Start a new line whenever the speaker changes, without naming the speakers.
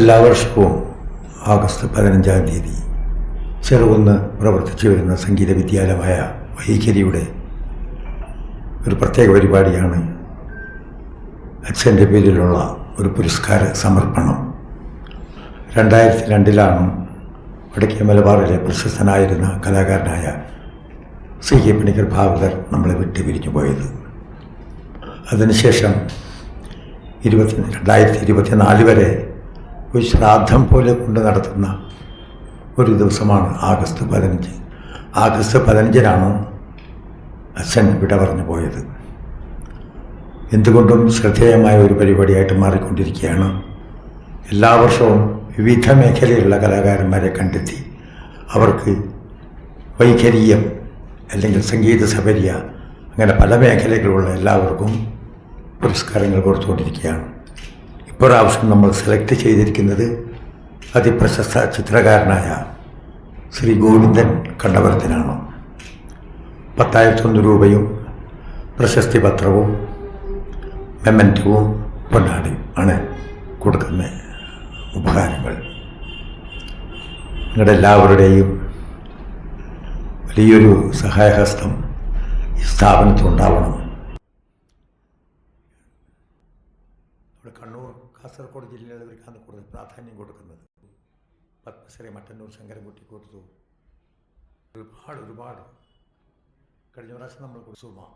എല്ലാ വർഷവും ആഗസ്റ്റ് പതിനഞ്ചാം തീയതി ചെറുകുന്ന് പ്രവർത്തിച്ചു വരുന്ന സംഗീത വിദ്യാലയമായ വൈഖരിയുടെ ഒരു പ്രത്യേക പരിപാടിയാണ് അച്ഛന്റെ പേരിലുള്ള ഒരു പുരസ്കാര സമർപ്പണം. രണ്ടായിരത്തി രണ്ടിലാണ് വടക്കേ മലബാറിലെ പ്രശസ്തനായിരുന്ന കലാകാരനായ സി കെ പണിക്കർ ഭാഗവതർ നമ്മളെ വിട്ട് പിരിഞ്ഞു പോയത്. അതിനുശേഷം ഇരുപത്തി രണ്ടായിരത്തി ഇരുപത്തിനാല് വരെ ഒരു ശ്രാദ്ധം പോലെ കൊണ്ട് നടത്തുന്ന ഒരു ദിവസമാണ് ആഗസ്റ്റ് പതിനഞ്ച്. ആഗസ്റ്റ് പതിനഞ്ചിനാണ് അച്ഛൻ വിട പറഞ്ഞു പോയത്. എന്തുകൊണ്ടും ശ്രദ്ധേയമായ ഒരു പരിപാടിയായിട്ട് മാറിക്കൊണ്ടിരിക്കുകയാണ്. എല്ലാ വർഷവും വിവിധ മേഖലയിലുള്ള കലാകാരന്മാരെ കണ്ടെത്തി അവർക്ക് വൈഖരീയം അല്ലെങ്കിൽ സംഗീത സബരിയ അങ്ങനെ പല മേഖലകളിലുള്ള എല്ലാവർക്കും പുരസ്കാരങ്ങൾ കൊടുത്തുകൊണ്ടിരിക്കുകയാണ്. ഇപ്രാവശ്യം നമ്മൾ സെലക്ട് ചെയ്തിരിക്കുന്നത് അതിപ്രശസ്ത ചിത്രകാരനായ ശ്രീ ഗോവിന്ദൻ കണ്ടവരത്തിനാണ് പത്തായിരത്തൊന്ന് രൂപയും പ്രശസ്തി പത്രവും മെമ്മന്റവും പൊന്നാടിയും ആണ് കൊടുക്കുന്ന ഉപകാരങ്ങൾ നിങ്ങളുടെ എല്ലാവരുടെയും വലിയൊരു സഹായഹസ്തം ഈ സ്ഥാപനത്തിനുണ്ടാവണം നമ്മുടെ കണ്ണൂർ കാസർഗോഡ് ജില്ലയിലുള്ളവർക്കാണ് കൂടുതൽ പ്രാധാന്യം കൊടുക്കുന്നത്. പത്മശ്രീ മട്ടന്നൂർ ശങ്കരൻകുട്ടി കൊടുത്തു ഒരുപാട് ഒരുപാട്. കഴിഞ്ഞ പ്രാവശ്യം നമ്മൾ കൊടുത്തു സുമ.